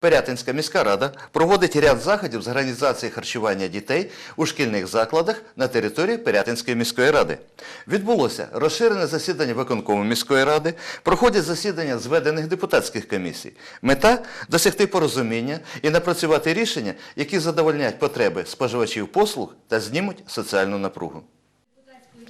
Пирятинська міська рада проводить ряд заходів з організації харчування дітей у шкільних закладах на території Пирятинської міської ради. Відбулося розширене засідання виконкому міської ради, проходять засідання зведених депутатських комісій. Мета – досягти порозуміння і напрацювати рішення, які задовольнять потреби споживачів послуг та знімуть соціальну напругу.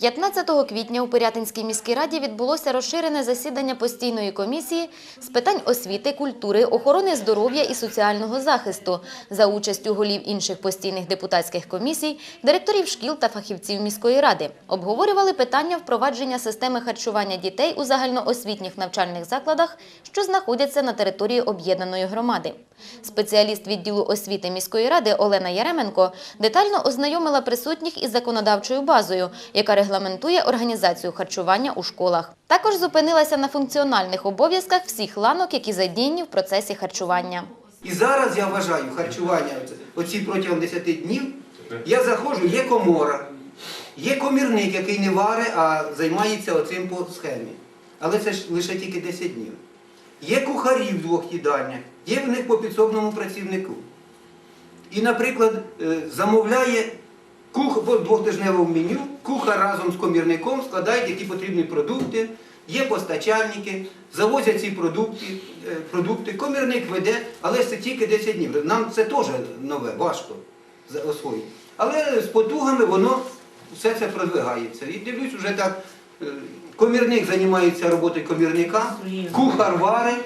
15 квітня у Пирятинській міській раді відбулося розширене засідання постійної комісії з питань освіти, культури, охорони здоров'я і соціального захисту за участю голів інших постійних депутатських комісій, директорів шкіл та фахівців міської ради. Обговорювали питання впровадження системи харчування дітей у загальноосвітніх навчальних закладах, що знаходяться на території об'єднаної громади. Спеціаліст відділу освіти міської ради Олена Яременко детально ознайомила присутніх із законодавчою базою, яка регламентує організацію харчування у школах. Також зупинилася на функціональних обов'язках всіх ланок, які задіяні в процесі харчування. І зараз я вважаю харчування оці протягом 10 днів. Я заходжу, є комора, є комірник, який не варить, а займається оцим по схемі. Але це ж лише тільки 10 днів. Є кухарі в двох їдальнях, є в них по підсобному працівнику. І, наприклад, е, замовляє по двохтижневому меню, кухар разом з комірником складають які потрібні продукти, є постачальники, завозять ці продукти, е, продукти. комірник веде, але це тільки 10 днів. Нам це теж нове, важко освоїти. Але з потугами воно все це продвигається. І дивлюсь, вже так, комірник займається роботою комірника, кухар варить.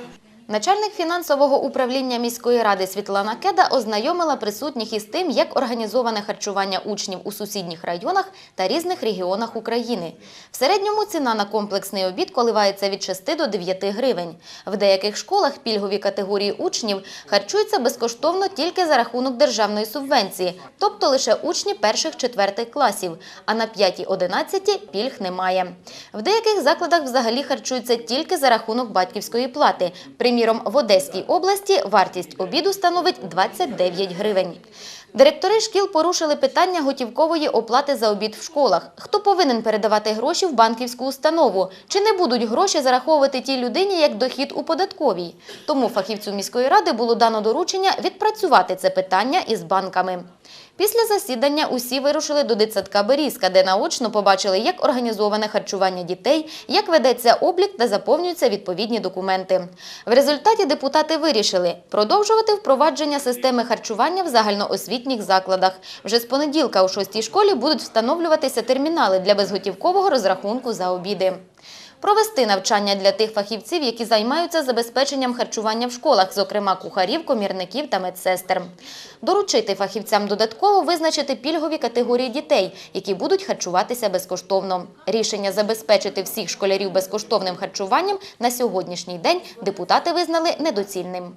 Начальник фінансового управління міської ради Світлана Кеда ознайомила присутніх із тим, як організоване харчування учнів у сусідніх районах та різних регіонах України. В середньому ціна на комплексний обід коливається від 6 до 9 гривень. В деяких школах пільгові категорії учнів харчуються безкоштовно тільки за рахунок державної субвенції, тобто лише учні перших-четвертих класів, а на 5-11 пільг немає. В деяких закладах взагалі харчуються тільки за рахунок батьківської плати. Приміром, в Одеській області вартість обіду становить 29 гривень. Директори шкіл порушили питання готівкової оплати за обід в школах. Хто повинен передавати гроші в банківську установу? Чи не будуть гроші зараховувати тій людині як дохід у податковій? Тому фахівцю міської ради було дано доручення відпрацювати це питання із банками. Після засідання усі вирушили до дитсадка Берізка, де наочно побачили, як організоване харчування дітей, як ведеться облік та заповнюються відповідні документи. В результаті депутати вирішили продовжувати впровадження системи харчування в загальноосвітніх закладах. Вже з понеділка у шостій школі будуть встановлюватися термінали для безготівкового розрахунку за обіди. Провести навчання для тих фахівців, які займаються забезпеченням харчування в школах, зокрема кухарів, комірників та медсестер. Доручити фахівцям додатково визначити пільгові категорії дітей, які будуть харчуватися безкоштовно. Рішення забезпечити всіх школярів безкоштовним харчуванням на сьогоднішній день депутати визнали недоцільним.